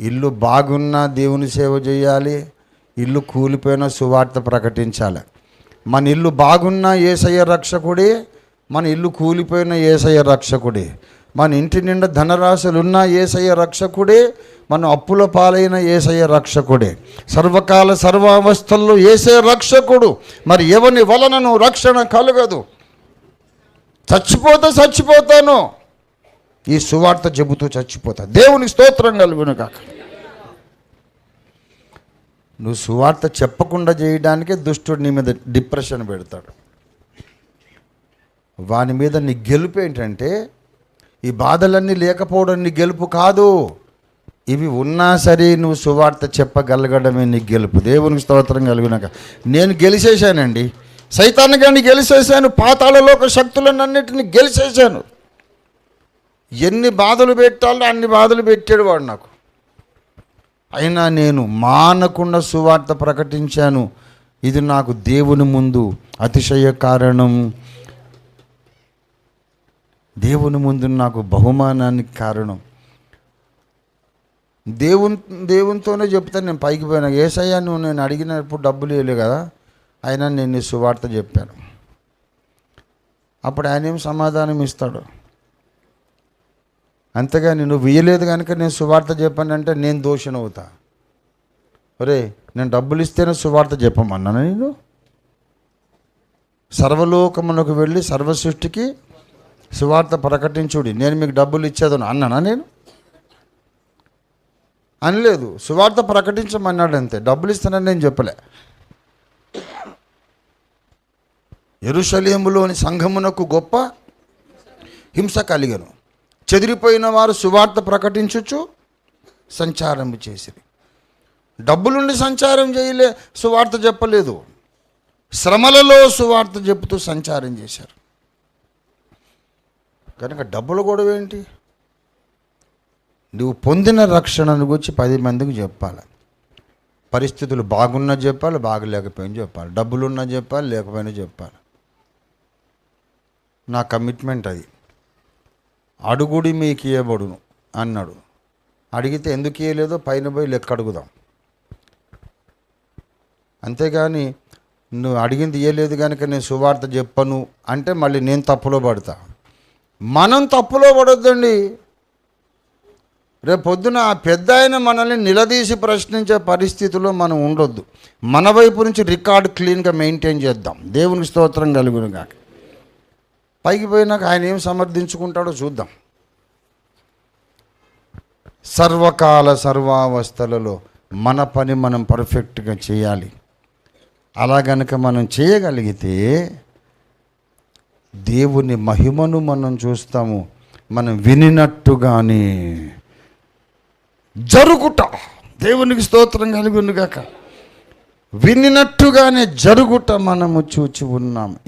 ఇల్లు బాగున్నా దేవుని సేవ చేయాలి ఇల్లు కూలిపోయినా సువార్త ప్రకటించాలి. మన ఇల్లు బాగున్నా ఏసయ్య రక్షకుడే మన ఇల్లు కూలిపోయిన ఏసయ్య రక్షకుడే. మన ఇంటి నిండా ధనరాశులున్నా ఏసయ్య రక్షకుడే మన అప్పుల పాలైన ఏసయ్య రక్షకుడే. సర్వకాల సర్వావస్థల్లో ఏసే రక్షకుడు మరి ఎవని వలనను రక్షణ కలగదు. చచ్చిపోతే చచ్చిపోతాను ఈ సువార్త చెబుతూ చచ్చిపోతా. దేవుని స్తోత్రం కలుగును కాక నువ్వు సువార్త చెప్పకుండా చేయడానికే దుష్టుడు నీ మీద డిప్రెషన్ పెడతాడు. వాని మీద నీ గెలుపు ఏంటంటే ఈ బాధలన్నీ లేకపోవడం నీ గెలుపు కాదు. ఇవి ఉన్నా సరే నువ్వు సువార్త చెప్పగలగడమే నీ గెలుపు. దేవునికి స్తోత్రం కలిగినాక నేను గెలిచేశానండి. సైతాన్ని కానీ గెలిచేశాను. పాతాళలోక శక్తులన్నింటిని గెలిచేశాను. ఎన్ని బాధలు పెట్టాలో అన్ని బాధలు పెట్టాడు వాడు నాకు. అయినా నేను మానకుండా సువార్త ప్రకటించాను. ఇది నాకు దేవుని ముందు అతిశయ కారణం. దేవుని ముందు నాకు బహుమానానికి కారణం. దేవుని దేవునితోనే చెప్తాను నేను పైకి పోయినా. ఏసయ్యా నువ్వు నేను అడిగినప్పుడు డబ్బులు వేయలే కదా అయినా నేను నీ సువార్త చెప్పాను. అప్పుడు ఆయన ఏం సమాధానం ఇస్తాడు? అంతేగాని నువ్వు ఇయ్యలేదు కనుక నేను సువార్త చెప్పానంటే నేను దోషనవుతా. అవుతా ఒరే నేను డబ్బులు ఇస్తేనే సువార్త చెప్పమన్నాను నేను? సర్వలోకమునకు వెళ్ళి సర్వ సృష్టికి సువార్త ప్రకటించుడి. నేను మీకు డబ్బులు ఇచ్చేదను అన్నానా నేను? అనలేదు. సువార్త ప్రకటించమన్నాడు అంతే డబ్బులు ఇస్తానని నేను చెప్పలే. ఎరుషలేములోని సంఘమునకు గొప్ప హింస కలిగను. చెదిరిపోయిన వారు సువార్త ప్రకటించుచు సంచారం చేసిరి. డబ్బులుండి సంచారం చేయలే సువార్త చెప్పలేదు. శ్రమలలో సువార్త చెబుతూ సంచారం చేశారు. కనుక డబ్బులు గొడవ ఏంటి? నువ్వు పొందిన రక్షణను గురించి పది మందికి చెప్పాలి. పరిస్థితులు బాగున్నా చెప్పాలి బాగలేకపోయినా చెప్పాలి. డబ్బులున్నా చెప్పాలి లేకపోయినా చెప్పాలి. నా కమిట్మెంట్ అది. అడుగుడి మీకు ఇవ్వబడును అన్నాడు. అడిగితే ఎందుకు ఇవ్వలేదో పైన పోయి లెక్క అడుగుదాం. అంతేగాని నువ్వు అడిగింది ఇవ్వలేదు కనుక నేను సువార్త చెప్పను అంటే మళ్ళీ నేను తప్పులో పడతా. మనం తప్పులో పడొద్దండి. రేపు పొద్దున ఆ పెద్ద ఆయన మనల్ని నిలదీసి ప్రశ్నించే పరిస్థితిలో మనం ఉండొద్దు. మన వైపు నుంచి రికార్డు క్లీన్గా మెయింటైన్ చేద్దాం. దేవునికి స్తోత్రం కలుగునుగాక. పైకి పోయినాక ఆయన ఏం సమర్థించుకుంటాడో చూద్దాం. సర్వకాల సర్వావస్థలలో మన పని మనం పర్ఫెక్ట్గా చేయాలి. అలా గనక మనం చేయగలిగితే దేవుని మహిమను మనం చూస్తాము. మనం వినినట్టుగానే జరుగుట. దేవునికి స్తోత్రం కలిగి గాక వినినట్టుగానే జరుగుట మనము చూచి ఉన్నాం.